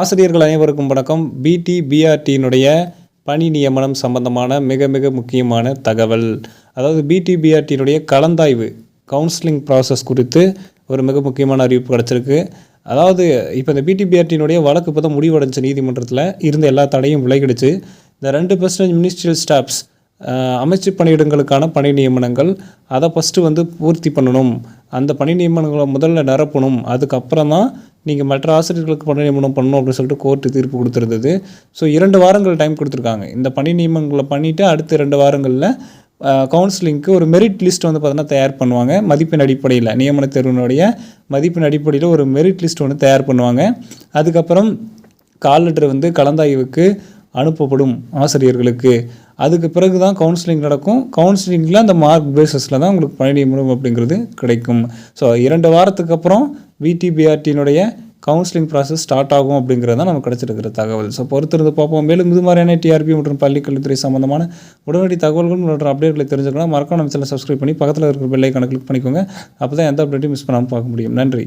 ஆசிரியர்கள் அனைவருக்கும் வணக்கம். பிடி பிஆர்டியினுடைய பணி நியமனம் சம்பந்தமான மிக மிக முக்கியமான தகவல். அதாவது பிடி பிஆர்டியினுடைய கலந்தாய்வு கவுன்சிலிங் ப்ராசஸ் குறித்து ஒரு மிக முக்கியமான அறிவிப்பு கிடச்சிருக்கு. அதாவது இப்போ இந்த பிடி பிஆர்டியினுடைய வழக்கு இப்போ தான் முடிவடைஞ்ச நீதிமன்றத்தில் இருந்த எல்லா தடையும் விலகிடுச்சு. இந்த ரெண்டு பர்சன்டேஜ் மினிஸ்ட்ரியல் ஸ்டாஃப்ஸ் அமைச்சு பணியிடங்களுக்கான பணி நியமனங்கள் அதை ஃபஸ்ட்டு வந்து பூர்த்தி பண்ணணும். அந்த பணி நியமனங்களை முதல்ல நிரப்பணும். அதுக்கப்புறம் தான் நீங்கள் மற்ற ஆசிரியர்களுக்கு பணி நியமனம் பண்ணணும் அப்படின்னு சொல்லிட்டு கோர்ட்டு தீர்ப்பு கொடுத்துருந்தது. ஸோ இரண்டு வாரங்கள் டைம் கொடுத்துருக்காங்க. இந்த பணி நியமனங்களை பண்ணிவிட்டு அடுத்த ரெண்டு வாரங்களில் கவுன்சிலிங்க்கு ஒரு மெரிட் லிஸ்ட் வந்து பார்த்தீங்கன்னா தயார் பண்ணுவாங்க. மதிப்பெண் அடிப்படையில் நியமன தேர்வினுடைய மதிப்பெண் அடிப்படையில் ஒரு மெரிட் லிஸ்ட் வந்து தயார் பண்ணுவாங்க. அதுக்கப்புறம் கால் லெட்டர் வந்து கலந்தாய்வுக்கு அனுப்பப்படும் ஆசிரியர்களுக்கு. அதுக்கு பிறகு தான் கவுன்சிலிங் நடக்கும். கவுன்சிலிங்கில் அந்த மார்க் பேசஸில் தான் உங்களுக்கு பணி நியமனம் அப்படிங்கிறது கிடைக்கும். ஸோ இரண்டு வாரத்துக்கு அப்புறம் விடிபிஆர்டியினுடைய கவுன்சிலிங் ப்ராசஸ் ஸ்டார்ட் ஆகும் அப்படிங்கிறது தான் நமக்கு கிடச்சிருக்கிற தகவல். ஸோ பொறுத்திருந்து பார்ப்போம். மேலும் இது மாதிரியான டிஆர்பி மற்றும் பள்ளி கல்வித்துறை சம்பந்தமான உடனடி தகவல்கள் மற்றும் அப்டேட்களை தெரிஞ்சுக்கலாம் மறக்காம நம்ம சேனல் சப்ஸ்கிரைப் பண்ணி பக்கத்தில் இருக்கிற பெல்லை கணக்கு கிளிக் பண்ணிக்கோங்க. அப்போ தான் எந்த அப்டேட்டையும் மிஸ் பண்ணாமல் பார்க்க முடியும். நன்றி.